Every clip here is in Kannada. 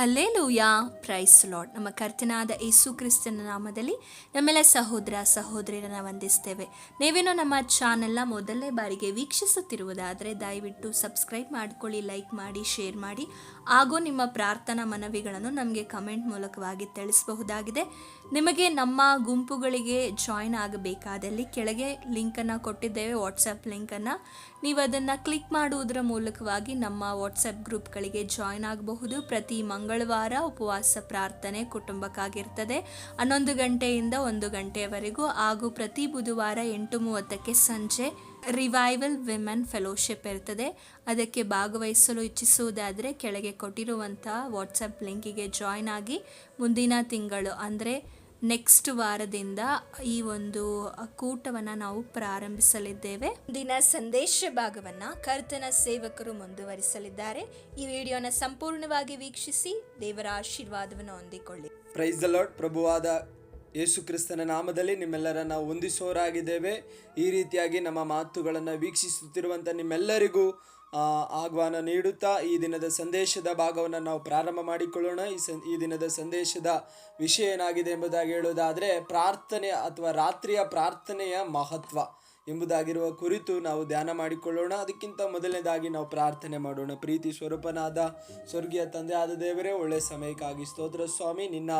ಹಲ್ಲೇಲೂಯಾ. ಪ್ರೈಸ್ ಲಾರ್ಡ್ ನಮ್ಮ ಕರ್ತನಾದ ಯೇಸು ಕ್ರಿಸ್ತನ ನಾಮದಲ್ಲಿ ನಮ್ಮೆಲ್ಲ ಸಹೋದರ ಸಹೋದರಿಯರನ್ನ ವಂದಿಸ್ತೇವೆ. ನೀವೇನೋ ನಮ್ಮ ಚಾನೆಲ್ನ ಮೊದಲನೇ ಬಾರಿಗೆ ವೀಕ್ಷಿಸುತ್ತಿರುವುದಾದರೆ ದಯವಿಟ್ಟು ಸಬ್ಸ್ಕ್ರೈಬ್ ಮಾಡ್ಕೊಳ್ಳಿ ಲೈಕ್ ಮಾಡಿ ಶೇರ್ ಮಾಡಿ. ಹಾಗೂ ನಿಮ್ಮ ಪ್ರಾರ್ಥನಾ ಮನವಿಗಳನ್ನು ನಮಗೆ ಕಮೆಂಟ್ ಮೂಲಕವಾಗಿ ತಿಳಿಸಬಹುದಾಗಿದೆ. ನಿಮಗೆ ನಮ್ಮ ಗುಂಪುಗಳಿಗೆ ಜಾಯಿನ್ ಆಗಬೇಕಾದಲ್ಲಿ ಕೆಳಗೆ ಲಿಂಕನ್ನು ಕೊಟ್ಟಿದ್ದೇವೆ ವಾಟ್ಸಪ್ ಲಿಂಕನ್ನು ನೀವು ಅದನ್ನು ಕ್ಲಿಕ್ ಮಾಡುವುದರ ಮೂಲಕವಾಗಿ ನಮ್ಮ ವಾಟ್ಸಪ್ ಗ್ರೂಪ್ಗಳಿಗೆ ಜಾಯ್ನ್ ಆಗಬಹುದು. ಪ್ರತಿ ಮಂಗಳವಾರ ಉಪವಾಸ ಪ್ರಾರ್ಥನೆ ಕುಟುಂಬಕ್ಕಾಗಿರ್ತದೆ. ಹನ್ನೊಂದು ಗಂಟೆಯಿಂದ ಒಂದು ಗಂಟೆಯವರೆಗೂ ಹಾಗೂ ಪ್ರತಿ ಬುಧವಾರ ಎಂಟು ಮೂವತ್ತಕ್ಕೆ ಸಂಜೆ ರಿವೈವಲ್ ವಿಮೆನ್ ಫೆಲೋಶಿಪ್ ಇರ್ತದೆ. ಅದಕ್ಕೆ ಭಾಗವಹಿಸಲು ಇಚ್ಛಿಸುವುದಾದರೆ ಕೆಳಗೆ ಕೊಟ್ಟಿರುವಂಥ ವಾಟ್ಸಪ್ ಲಿಂಕಿಗೆ ಜಾಯ್ನ್ ಆಗಿ ಮುಂದಿನ ತಿಂಗಳು ಅಂದರೆ ನೆಕ್ಸ್ಟ್ ವಾರದಿಂದ ಈ ಒಂದು ಕೂಟವನ್ನು ನಾವು ಪ್ರಾರಂಭಿಸಲಿದ್ದೇವೆ. ದಿನ ಸಂದೇಶ ಭಾಗವನ್ನು ಕರ್ತನ ಸೇವಕರು ಮುಂದುವರಿಸಲಿದ್ದಾರೆ. ಈ ವಿಡಿಯೋನ ಸಂಪೂರ್ಣವಾಗಿ ವೀಕ್ಷಿಸಿ ದೇವರ ಆಶೀರ್ವಾದವನ್ನು ಹೊಂದಿಕೊಳ್ಳಿ. ಪ್ರೈಸ್ ಲಾರ್ಡ್ ಪ್ರಭುವಾದ ಯೇಸು ಕ್ರಿಸ್ತನ ನಾಮದಲ್ಲಿ ನಿಮ್ಮೆಲ್ಲರನ್ನ ಹೊಂದಿಸೋರಾಗಿದ್ದೇವೆ ಈ ರೀತಿಯಾಗಿ ನಮ್ಮ ಮಾತುಗಳನ್ನು ವೀಕ್ಷಿಸುತ್ತಿರುವಂಥ ನಿಮ್ಮೆಲ್ಲರಿಗೂ ಆಹ್ವಾನ ನೀಡುತ್ತಾ ಈ ದಿನದ ಸಂದೇಶದ ಭಾಗವನ್ನು ನಾವು ಪ್ರಾರಂಭ ಮಾಡಿಕೊಳ್ಳೋಣ. ಈ ಸನ್ ಈ ದಿನದ ಸಂದೇಶದ ವಿಷಯ ಏನಾಗಿದೆ ಎಂಬುದಾಗಿ ಹೇಳೋದಾದರೆ ಪ್ರಾರ್ಥನೆ ಅಥವಾ ರಾತ್ರಿಯ ಪ್ರಾರ್ಥನೆಯ ಮಹತ್ವ. ಎಂಬುದಾಗಿರುವ ಕುರಿತು ನಾವು ಧ್ಯಾನ ಮಾಡಿಕೊಳ್ಳೋಣ. ಅದಕ್ಕಿಂತ ಮೊದಲನೇದಾಗಿ ನಾವು ಪ್ರಾರ್ಥನೆ ಮಾಡೋಣ. ಪ್ರೀತಿ ಸ್ವರೂಪನಾದ ಸ್ವರ್ಗೀಯ ತಂದೆ ಆದ ದೇವರೇ, ಒಳ್ಳೆ ಸಮಯಕ್ಕಾಗಿ ಸ್ತೋತ್ರ. ಸ್ವಾಮಿ, ನಿನ್ನ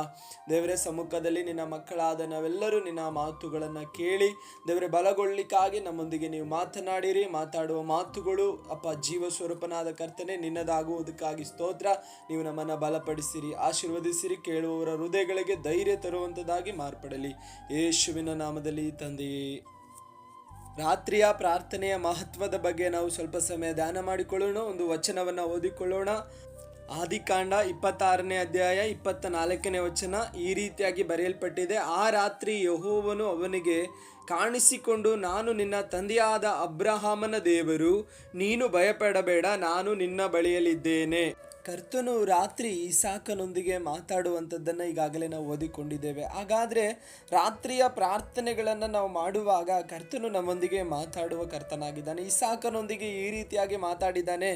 ದೇವರ ಸಮ್ಮುಖದಲ್ಲಿ ನಿನ್ನ ಮಕ್ಕಳಾದ ನಾವೆಲ್ಲರೂ ನಿನ್ನ ಮಾತುಗಳನ್ನು ಕೇಳಿ, ದೇವರೇ ಬಲಗೊಳ್ಳಿಕ್ಕಾಗಿ ನಮ್ಮೊಂದಿಗೆ ನೀವು ಮಾತನಾಡಿರಿ. ಮಾತಾಡುವ ಮಾತುಗಳು ಅಪ್ಪ ಜೀವ ಸ್ವರೂಪನಾದ ಕರ್ತನೆ, ನಿನ್ನದಾಗುವುದಕ್ಕಾಗಿ ಸ್ತೋತ್ರ. ನೀವು ನಮ್ಮನ್ನು ಬಲಪಡಿಸಿರಿ, ಆಶೀರ್ವದಿಸಿರಿ, ಕೇಳುವವರ ಹೃದಯಗಳಿಗೆ ಧೈರ್ಯ ತರುವಂಥದ್ದಾಗಿ ಮಾರ್ಪಡಲಿ. ಯೇಸುವಿನ ನಾಮದಲ್ಲಿ ತಂದೆಯೇ ರಾತ್ರಿಯ ಪ್ರಾರ್ಥನೆಯ ಮಹತ್ವದ ಬಗ್ಗೆ ನಾವು ಸ್ವಲ್ಪ ಸಮಯ ಧ್ಯಾನ ಮಾಡಿಕೊಳ್ಳೋಣ. ಒಂದು ವಚನವನ್ನು ಓದಿಕೊಳ್ಳೋಣ. ಆದಿಕಾಂಡ ಇಪ್ಪತ್ತಾರನೇ ಅಧ್ಯಾಯ ಇಪ್ಪತ್ತ ನಾಲ್ಕನೇ ವಚನ ಈ ರೀತಿಯಾಗಿ ಬರೆಯಲ್ಪಟ್ಟಿದೆ. ಆ ರಾತ್ರಿ ಯಹೋವನು ಅವನಿಗೆ ಕಾಣಿಸಿಕೊಂಡು, ನಾನು ನಿನ್ನ ತಂದೆಯಾದ ಅಬ್ರಹಾಮನ ದೇವರು, ನೀನು ಭಯಪಡಬೇಡ, ನಾನು ನಿನ್ನ ಬಳಿಯಲ್ಲಿದ್ದೇನೆ. ಕರ್ತನು ರಾತ್ರಿ ಇಸಾಕನೊಂದಿಗೆ ಮಾತಾಡುವಂಥದ್ದನ್ನು ಈಗಾಗಲೇ ನಾವು ಓದಿಕೊಂಡಿದ್ದೇವೆ. ಹಾಗಾದರೆ ರಾತ್ರಿಯ ಪ್ರಾರ್ಥನೆಗಳನ್ನು ನಾವು ಮಾಡುವಾಗ ಕರ್ತನು ನಮ್ಮೊಂದಿಗೆ ಮಾತಾಡುವ ಕರ್ತನಾಗಿದ್ದಾನೆ. ಇಸಾಕನೊಂದಿಗೆ ಈ ರೀತಿಯಾಗಿ ಮಾತಾಡಿದ್ದಾನೆ,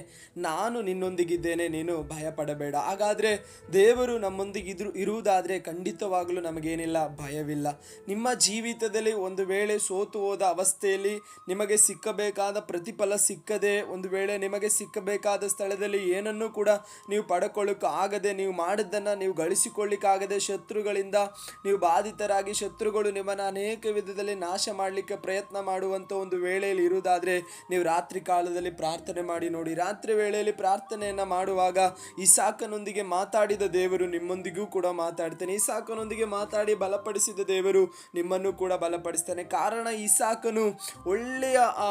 ನಾನು ನಿನ್ನೊಂದಿಗಿದ್ದೇನೆ, ನೀನು ಭಯಪಡಬೇಡ. ಹಾಗಾದರೆ ದೇವರು ನಮ್ಮೊಂದಿಗಿದ್ರು ಇರುವುದಾದರೆ ಖಂಡಿತವಾಗಲೂ ನಮಗೇನಿಲ್ಲ, ಭಯವಿಲ್ಲ. ನಿಮ್ಮ ಜೀವಿತದಲ್ಲಿ ಒಂದು ವೇಳೆ ಸೋತು ಹೋದ ಅವಸ್ಥೆಯಲ್ಲಿ ನಿಮಗೆ ಸಿಕ್ಕಬೇಕಾದ ಪ್ರತಿಫಲ ಸಿಕ್ಕದೆ, ಒಂದು ವೇಳೆ ನಿಮಗೆ ಸಿಕ್ಕಬೇಕಾದ ಸ್ಥಳದಲ್ಲಿ ಏನನ್ನೂ ಕೂಡ ನೀವು ಪಡ್ಕೊಳ್ಳೋಕೆ ಆಗದೆ ನೀವು ಮಾಡಿದ್ದನ್ನು ನೀವು ಗಳಿಸಿಕೊಳ್ಳಿಕ್ಕಾಗದೆ ಶತ್ರುಗಳಿಂದ ನೀವು ಬಾಧಿತರಾಗಿ ಶತ್ರುಗಳು ನಿಮ್ಮನ್ನು ಅನೇಕ ವಿಧದಲ್ಲಿ ನಾಶ ಮಾಡಲಿಕ್ಕೆ ಪ್ರಯತ್ನ ಮಾಡುವಂಥ ಒಂದು ವೇಳೆಯಲ್ಲಿ ಇರುವುದಾದರೆ ನೀವು ರಾತ್ರಿ ಕಾಲದಲ್ಲಿ ಪ್ರಾರ್ಥನೆ ಮಾಡಿ ನೋಡಿ. ರಾತ್ರಿ ವೇಳೆಯಲ್ಲಿ ಪ್ರಾರ್ಥನೆಯನ್ನು ಮಾಡುವಾಗ ಇಸಾಕನೊಂದಿಗೆ ಮಾತಾಡಿದ ದೇವರು ನಿಮ್ಮೊಂದಿಗೂ ಕೂಡ ಮಾತಾಡ್ತಾನೆ. ಇಸಾಕನೊಂದಿಗೆ ಮಾತಾಡಿ ಬಲಪಡಿಸಿದ ದೇವರು ನಿಮ್ಮನ್ನು ಕೂಡ ಬಲಪಡಿಸ್ತಾನೆ. ಕಾರಣ ಇಸಾಕನು ಒಳ್ಳೆಯ ಆ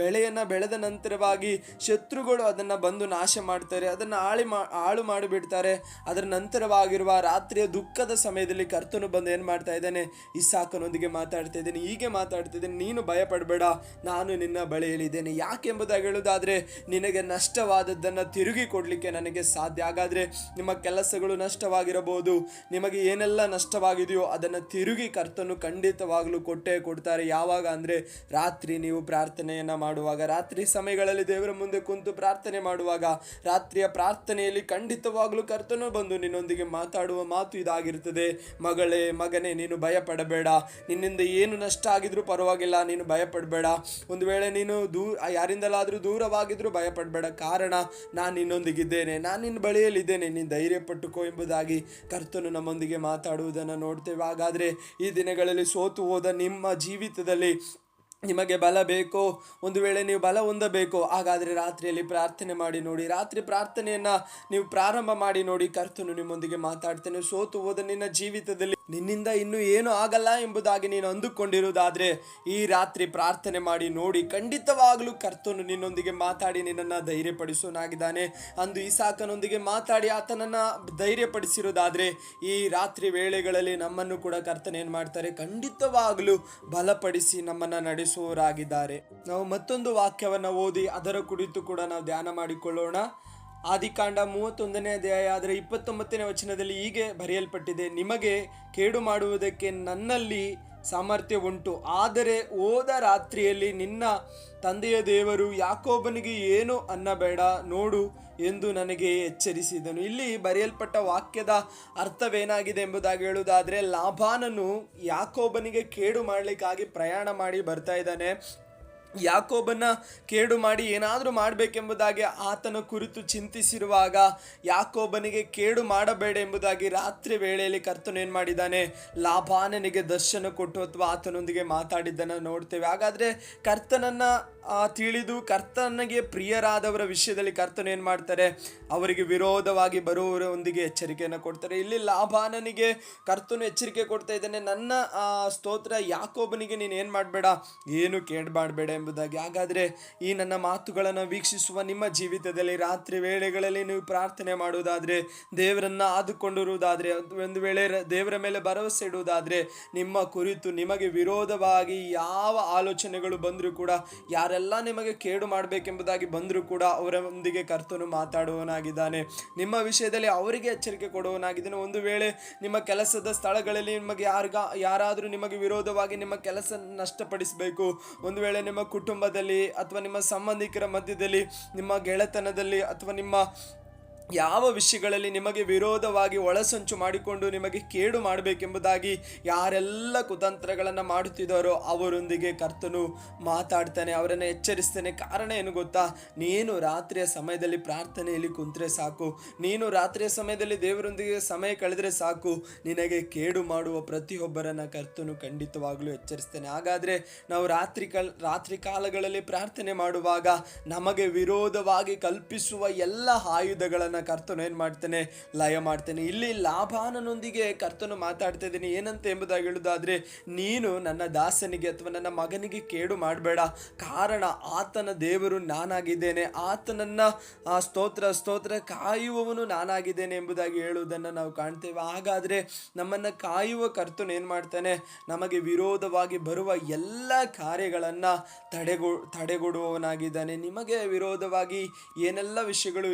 ಬೆಳೆಯನ್ನು ಬೆಳೆದ ನಂತರವಾಗಿ ಶತ್ರುಗಳು ಅದನ್ನು ಬಂದು ನಾಶ ಮಾಡ್ತಾರೆ. ಅದನ್ನು ಹಾಳಿ ಮಾ, ಹಾಳು ಮಾಡಿಬಿಡ್ತಾರೆ. ಅದರ ನಂತರವಾಗಿರುವ ರಾತ್ರಿಯ ದುಃಖದ ಸಮಯದಲ್ಲಿ ಕರ್ತನು ಬಂದು ಏನು ಮಾಡ್ತಾ ಇದ್ದಾನೆ? ಇಸಾಕನೊಂದಿಗೆ ಮಾತಾಡ್ತಾ ಇದ್ದೇನೆ. ಹೀಗೆ ಮಾತಾಡ್ತಾ ಇದ್ದೇನೆ, ನೀನು ಭಯಪಡಬೇಡ, ನಾನು ನಿನ್ನ ಬಳಿಯಲ್ಲಿದ್ದೇನೆ. ಯಾಕೆಂಬುದಾಗಿ ಹೇಳೋದಾದರೆ ನಿನಗೆ ನಷ್ಟವಾದದ್ದನ್ನು ತಿರುಗಿ ಕೊಡಲಿಕ್ಕೆ ನನಗೆ ಸಾಧ್ಯ. ಹಾಗಾದರೆ ನಿಮ್ಮ ಕೆಲಸಗಳು ನಷ್ಟವಾಗಿರಬಹುದು. ನಿಮಗೆ ಏನೆಲ್ಲ ನಷ್ಟವಾಗಿದೆಯೋ ಅದನ್ನು ತಿರುಗಿ ಕರ್ತನು ಖಂಡಿತವಾಗಲೂ ಕೊಟ್ಟೇ ಕೊಡ್ತಾರೆ. ಯಾವಾಗ ಅಂದರೆ, ರಾತ್ರಿ ನೀವು ಪ್ರಾರ್ಥನೆಯನ್ನು ಮಾಡುವಾಗ. ರಾತ್ರಿ ಸಮಯಗಳಲ್ಲಿ ದೇವರ ಮುಂದೆ ಕುಂತು ಪ್ರಾರ್ಥನೆ ಮಾಡುವಾಗ. ರಾತ್ರಿಯ ಪ್ರಾರ್ಥನೆಯಲ್ಲಿ ಖಂಡಿತವಾಗಲೂ ಕರ್ತನು ಬಂದು ನಿನ್ನೊಂದಿಗೆ ಮಾತಾಡುವ ಮಾತು ಇದಾಗಿರ್ತದೆ ಮಗಳೇ, ಮಗನೇ, ನೀನು ಭಯಪಡಬೇಡ. ನಿನ್ನಿಂದ ಏನು ನಷ್ಟ ಆಗಿದ್ರೂ ಪರವಾಗಿಲ್ಲ, ನೀನು ಭಯಪಡಬೇಡ. ಒಂದು ವೇಳೆ ನೀನು ದೂರ ಯಾರಿಂದಲಾದರೂ ದೂರವಾಗಿದ್ರೂ ಭಯಪಡಬೇಡ. ಕಾರಣ, ನಾನು ನಿನ್ನೊಂದಿಗಿದ್ದೇನೆ. ನಾನು ನಿನ್ನ ಬಳಿಯಲ್ಲಿದ್ದೇನೆ. ನೀನು ಧೈರ್ಯ ಪಟ್ಟುಕೋ ಎಂಬುದಾಗಿ ಕರ್ತನು ನಮ್ಮೊಂದಿಗೆ ಮಾತಾಡುವುದನ್ನು ನೋಡ್ತೇವೆ. ಹಾಗಾದರೆ ಈ ದಿನಗಳಲ್ಲಿ ಸೋತು ಹೋದ ನಿಮ್ಮ ಜೀವಿತದಲ್ಲಿ ನಿಮಗೆ ಬಲ ಬೇಕೋ? ಒಂದು ವೇಳೆ ನೀವು ಬಲ ಹೊಂದಬೇಕು? ಹಾಗಾದರೆ ರಾತ್ರಿಯಲ್ಲಿ ಪ್ರಾರ್ಥನೆ ಮಾಡಿ ನೋಡಿ. ರಾತ್ರಿ ಪ್ರಾರ್ಥನೆಯನ್ನು ನೀವು ಪ್ರಾರಂಭ ಮಾಡಿ ನೋಡಿ. ಕರ್ತನು ನಿಮ್ಮೊಂದಿಗೆ ಮಾತಾಡ್ತೇನೆ. ಸೋತು ಹೋದ ನಿನ್ನ ಜೀವಿತದಲ್ಲಿ ನಿನ್ನಿಂದ ಇನ್ನೂ ಏನೂ ಆಗಲ್ಲ ಎಂಬುದಾಗಿ ನೀನು ಅಂದುಕೊಂಡಿರುವುದಾದರೆ ಈ ರಾತ್ರಿ ಪ್ರಾರ್ಥನೆ ಮಾಡಿ ನೋಡಿ, ಖಂಡಿತವಾಗಲೂ ಕರ್ತನು ನಿನ್ನೊಂದಿಗೆ ಮಾತಾಡಿ ನಿನ್ನನ್ನು ಧೈರ್ಯಪಡಿಸೋನಾಗಿದ್ದಾನೆ ಅಂದು ಇಸಾಕನೊಂದಿಗೆ ಮಾತಾಡಿ ಆತನನ್ನು ಧೈರ್ಯಪಡಿಸಿರುವುದಾದರೆ ಈ ರಾತ್ರಿ ವೇಳೆಗಳಲ್ಲಿ ನಮ್ಮನ್ನು ಕೂಡ ಕರ್ತನ ಏನು ಮಾಡ್ತಾರೆ? ಖಂಡಿತವಾಗಲೂ ಬಲಪಡಿಸಿ ನಮ್ಮನ್ನು ನಡೆಸುವವರಾಗಿದ್ದಾರೆ. ನಾವು ಮತ್ತೊಂದು ವಾಕ್ಯವನ್ನು ಓದಿ ಅದರ ಕುರಿತು ಕೂಡ ನಾವು ಧ್ಯಾನ ಮಾಡಿಕೊಳ್ಳೋಣ. ಆದಿಕಾಂಡ ಮೂವತ್ತೊಂದನೇ ಅಧ್ಯಾಯ ಆದರೆ ಇಪ್ಪತ್ತೊಂಬತ್ತನೇ ವಚನದಲ್ಲಿ ಹೀಗೆ ಬರೆಯಲ್ಪಟ್ಟಿದೆ, ನಿಮಗೆ ಕೇಡು ಮಾಡುವುದಕ್ಕೆ ನನ್ನಲ್ಲಿ ಸಾಮರ್ಥ್ಯ ಉಂಟು. ಆದರೆ ಹೋದ ರಾತ್ರಿಯಲ್ಲಿ ನಿನ್ನ ತಂದೆಯ ದೇವರು ಯಾಕೋಬನಿಗೆ ಏನು ಅನ್ನಬೇಡ ನೋಡು ಎಂದು ನನಗೆ ಎಚ್ಚರಿಸಿದನು. ಇಲ್ಲಿ ಬರೆಯಲ್ಪಟ್ಟ ವಾಕ್ಯದ ಅರ್ಥವೇನಾಗಿದೆ ಎಂಬುದಾಗಿ ಹೇಳುವುದಾದರೆ, ಲಾಭಾನನು ಯಾಕೋಬನಿಗೆ ಕೇಡು ಮಾಡಲಿಕ್ಕಾಗಿ ಪ್ರಯಾಣ ಮಾಡಿ ಬರ್ತಾ ಇದ್ದಾನೆ. ಯಾಕೋಬನ್ನ ಕೇಡು ಮಾಡಿ ಏನಾದರೂ ಮಾಡಬೇಕೆಂಬುದಾಗಿ ಆತನ ಕುರಿತು ಚಿಂತಿಸಿರುವಾಗ ಯಾಕೋಬನಿಗೆ ಕೇಡು ಮಾಡಬೇಡ ಎಂಬುದಾಗಿ ರಾತ್ರಿ ವೇಳೆಯಲ್ಲಿ ಕರ್ತನು ಏನು ಮಾಡಿದ್ದಾನೆ? ಲಾಭಾನನಿಗೆ ದರ್ಶನ ಕೊಟ್ಟು ಅಥವಾ ಆತನೊಂದಿಗೆ ಮಾತಾಡಿದ್ದನ್ನು ನೋಡ್ತೇವೆ. ಹಾಗಾದರೆ ಕರ್ತನನ್ನು ತಿಳಿದು ಕರ್ತನಿಗೆ ಪ್ರಿಯರಾದವರ ವಿಷಯದಲ್ಲಿ ಕರ್ತನು ಏನು ಮಾಡ್ತಾರೆ? ಅವರಿಗೆ ವಿರೋಧವಾಗಿ ಬರುವವರೊಂದಿಗೆ ಎಚ್ಚರಿಕೆಯನ್ನು ಕೊಡ್ತಾರೆ. ಇಲ್ಲಿ ಲಾಭಾನನಿಗೆ ಕರ್ತನು ಎಚ್ಚರಿಕೆ ಕೊಡ್ತಾ ಇದ್ದಾನೆ. ನನ್ನ ಸ್ತೋತ್ರ ಯಾಕೋಬನಿಗೆ ನೀನು ಏನು ಮಾಡಬೇಡ? ಏನು ಕೇಳಬಾಡಬೇಡ ಎಂಬುದಾಗಿ. ಹಾಗಾದರೆ ಈ ನನ್ನ ಮಾತುಗಳನ್ನು ವೀಕ್ಷಿಸುವ ನಿಮ್ಮ ಜೀವಿತದಲ್ಲಿ ರಾತ್ರಿ ವೇಳೆಗಳಲ್ಲಿ ನೀವು ಪ್ರಾರ್ಥನೆ ಮಾಡುವುದಾದರೆ, ದೇವರನ್ನು ಆದುಕೊಂಡಿರುವುದಾದರೆ, ಒಂದು ವೇಳೆ ದೇವರ ಮೇಲೆ ಭರವಸೆ ಇಡುವುದಾದರೆ, ನಿಮ್ಮ ಕುರಿತು ನಿಮಗೆ ವಿರೋಧವಾಗಿ ಯಾವ ಆಲೋಚನೆಗಳು ಬಂದರೂ ಕೂಡ ಯಾರೆಲ್ಲ ನಿಮಗೆ ಕೇಡು ಮಾಡಬೇಕೆಂಬುದಾಗಿ ಬಂದರೂ ಕೂಡ ಅವರೊಂದಿಗೆ ಕರ್ತನು ಮಾತಾಡುವವನಾಗಿದ್ದಾನೆ. ನಿಮ್ಮ ವಿಷಯದಲ್ಲಿ ಅವರಿಗೆ ಎಚ್ಚರಿಕೆ ಕೊಡುವವನಾಗಿದ್ದಾನೆ. ಒಂದು ವೇಳೆ ನಿಮ್ಮ ಕೆಲಸದ ಸ್ಥಳಗಳಲ್ಲಿ ನಿಮಗೆ ಯಾರಿಗ, ಯಾರಾದರೂ ನಿಮಗೆ ವಿರೋಧವಾಗಿ ನಿಮ್ಮ ಕೆಲಸ ನಷ್ಟಪಡಿಸಬೇಕು. ಒಂದು ವೇಳೆ ನಿಮ್ಮ ಕುಟುಂಬದಲ್ಲಿ ಅಥವಾ ನಿಮ್ಮ ಸಂಬಂಧಿಕರ ಮಧ್ಯದಲ್ಲಿ, ನಿಮ್ಮ ಗೆಳೆತನದಲ್ಲಿ ಅಥವಾ ನಿಮ್ಮ ಯಾವ ವಿಷಯಗಳಲ್ಲಿ ನಿಮಗೆ ವಿರೋಧವಾಗಿ ಒಳಸಂಚು ಮಾಡಿಕೊಂಡು ನಿಮಗೆ ಕೇಡು ಮಾಡಬೇಕೆಂಬುದಾಗಿ ಯಾರೆಲ್ಲ ಕುತಂತ್ರಗಳನ್ನು ಮಾಡುತ್ತಿದ್ದಾರೋ ಅವರೊಂದಿಗೆ ಕರ್ತನು ಮಾತಾಡ್ತಾನೆ, ಅವರನ್ನು ಎಚ್ಚರಿಸ್ತಾನೆ. ಕಾರಣ ಏನು ಗೊತ್ತಾ? ನೀನು ರಾತ್ರಿಯ ಸಮಯದಲ್ಲಿ ಪ್ರಾರ್ಥನೆಯಲ್ಲಿ ಕುಂತರೆ ಸಾಕು. ನೀನು ರಾತ್ರಿಯ ಸಮಯದಲ್ಲಿ ದೇವರೊಂದಿಗೆ ಸಮಯ ಕಳೆದರೆ ಸಾಕು. ನಿನಗೆ ಕೇಡು ಮಾಡುವ ಪ್ರತಿಯೊಬ್ಬರನ್ನು ಕರ್ತನು ಖಂಡಿತವಾಗ್ಲೂ ಎಚ್ಚರಿಸ್ತಾನೆ. ಹಾಗಾದರೆ ನಾವು ರಾತ್ರಿ ಕಲ್, ರಾತ್ರಿ ಕಾಲಗಳಲ್ಲಿ ಪ್ರಾರ್ಥನೆ ಮಾಡುವಾಗ ನಮಗೆ ವಿರೋಧವಾಗಿ ಕಲ್ಪಿಸುವ ಎಲ್ಲ ಆಯುಧಗಳನ್ನು ಕರ್ತನು ಏನು ಮಾಡ್ತಾನೆ? ಲಯ ಮಾಡ್ತಾನೆ. ಇಲ್ಲಿ ಲಾಭಾನನೊಂದಿಗೆ ಕರ್ತನು ಮಾತಾಡ್ತಾ ಇದ್ದೀನಿ. ಏನಂತ ಎಂಬುದಾಗಿ ಹೇಳುವುದಾದರೆ, ನೀನು ನನ್ನ ದಾಸನಿಗೆ ಅಥವಾ ನನ್ನ ಮಗನಿಗೆ ಕೇಡು ಮಾಡಬೇಡ. ಕಾರಣ ಆತನ ದೇವರು ನಾನಾಗಿದ್ದೇನೆ. ಆತನನ್ನ, ಆ, ಸ್ತೋತ್ರ ಸ್ತೋತ್ರ ಕಾಯುವವನು ನಾನಾಗಿದ್ದೇನೆ ಎಂಬುದಾಗಿ ಹೇಳುವುದನ್ನು ನಾವು ಕಾಣ್ತೇವೆ. ಹಾಗಾದರೆ ನಮ್ಮನ್ನು ಕಾಯುವ ಕರ್ತನು ಏನು ಮಾಡ್ತಾನೆ? ನಮಗೆ ವಿರೋಧವಾಗಿ ಬರುವ ಎಲ್ಲ ಕಾರ್ಯಗಳನ್ನು ತಡೆಗೊ, ತಡೆಗೊಡುವವನಾಗಿದ್ದಾನೆ. ನಿಮಗೆ ವಿರೋಧವಾಗಿ ಏನೆಲ್ಲ ವಿಷಯಗಳು